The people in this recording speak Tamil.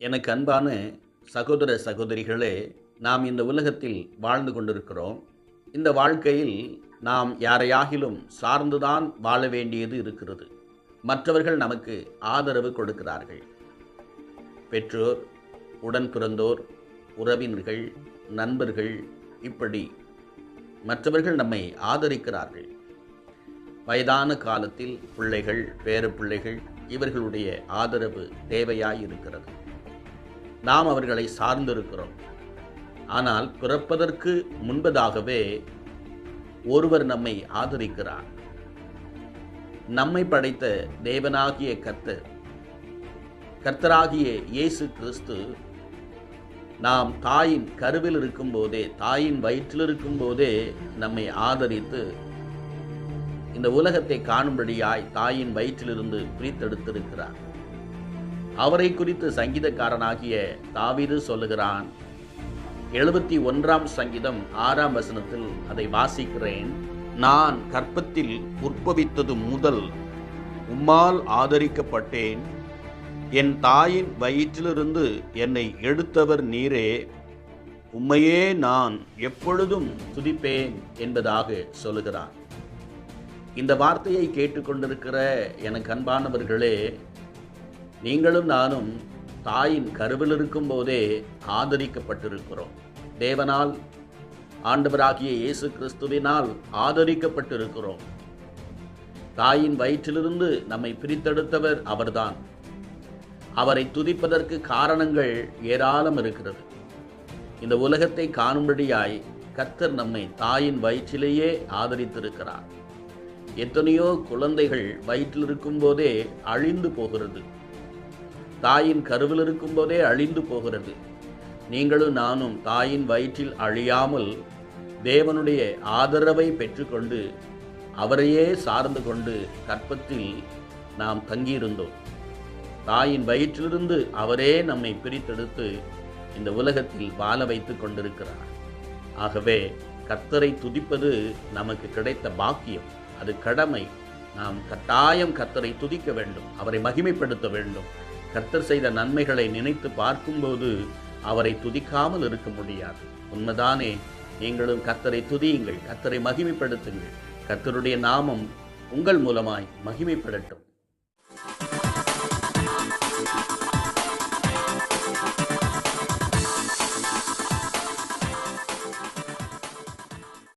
எனக்கு அன்பான சகோதர சகோதரிகளே நாம் இந்த உலகத்தில் வாழ்ந்து கொண்டிருக்கிறோம். இந்த வாழ்க்கையில் நாம் யாரையாகிலும் சார்ந்துதான் வாழ வேண்டியது இருக்கிறது. மற்றவர்கள் நமக்கு ஆதரவு கொடுக்கிறார்கள். பெற்றோர் உடன் பிறந்தோர் உறவினர்கள் நண்பர்கள் இப்படி மற்றவர்கள் நம்மை ஆதரிக்கிறார்கள். வயதான காலத்தில் பிள்ளைகள் பேர பிள்ளைகள் இவர்களுடைய ஆதரவு தேவையாய் இருக்கிறது நாம் அவர்களை சார்ந்திருக்கிறோம். ஆனால் பிறப்பதற்கு முன்பதாகவே ஒருவர் நம்மை ஆதரிக்கிறார். நம்மை படைத்த தேவனாகிய கர்த்தர் கர்த்தராகிய இயேசு கிறிஸ்து நாம் தாயின் கருவில் இருக்கும்போதே தாயின் வயிற்றில் இருக்கும்போதே நம்மை ஆதரித்து இந்த உலகத்தை காணும்படியாய் தாயின் வயிற்றிலிருந்து பிரித்தெடுத்திருக்கிறார். அவரை குறித்து சங்கீதக்காரனாகிய தாவிது சொல்லுகிறான் எழுபத்தி ஒன்றாம் சங்கீதம் ஆறாம் வசனத்தில் அதை வாசிக்கிறேன். நான் கற்பத்தில் உற்பவித்தது முதல் உம்மால் ஆதரிக்கப்பட்டேன். என் தாயின் வயிற்றிலிருந்து என்னை எடுத்தவர் நீரே. உம்மையே நான் எப்பொழுதும் துதிப்பேன் என்பதாக சொல்லுகிறான். இந்த வார்த்தையை கேட்டுக்கொண்டிருக்கிற எனக்கு அன்பானவர்களே நீங்களும் நானும் தாயின் கருவில் இருக்கும் போதே ஆதரிக்கப்பட்டிருக்கிறோம். தேவனால் ஆண்டவராகிய இயேசு கிறிஸ்துவினால் ஆதரிக்கப்பட்டிருக்கிறோம். தாயின் வயிற்றிலிருந்து நம்மை பிரித்தெடுத்தவர் அவர்தான். அவரை துதிப்பதற்கு காரணங்கள் ஏராளம் இருக்கிறது. இந்த உலகத்தை காணும்படியாய் கர்த்தர் நம்மை தாயின் வயிற்றிலேயே ஆதரித்திருக்கிறார். எத்தனையோ குழந்தைகள் வயிற்றில் இருக்கும்போதே அழிந்து போகிறது. தாயின் கருவில் இருக்கும்போதே அழிந்து போகிறது. நீங்களும் நானும் தாயின் வயிற்றில் அழியாமல் தேவனுடைய ஆதரவை பெற்றுக்கொண்டு அவரையே சார்ந்து கொண்டு கற்பத்தில் நாம் தங்கியிருந்தோம். தாயின் வயிற்றிலிருந்து அவரே நம்மை பிரித்தெடுத்து இந்த உலகத்தில் வாழ வைத்து கொண்டிருக்கிறார். ஆகவே கர்த்தரை துதிப்பது நமக்கு கிடைத்த பாக்கியம். அது கடமை. நாம் கட்டாயம் கர்த்தரை துதிக்க வேண்டும். அவரை மகிமைப்படுத்த வேண்டும். கர்த்தர் செய்த நன்மைகளை நினைத்து பார்க்கும்போது அவரை துதிக்காமல் இருக்க முடியாது. உண்மைதானே நீங்களும் கர்த்தரை துதியுங்கள் கர்த்தரை மகிமைப்படுத்துங்கள். கர்த்தருடைய நாமம் உங்கள் மூலமாய் மகிமைப்படட்டும்.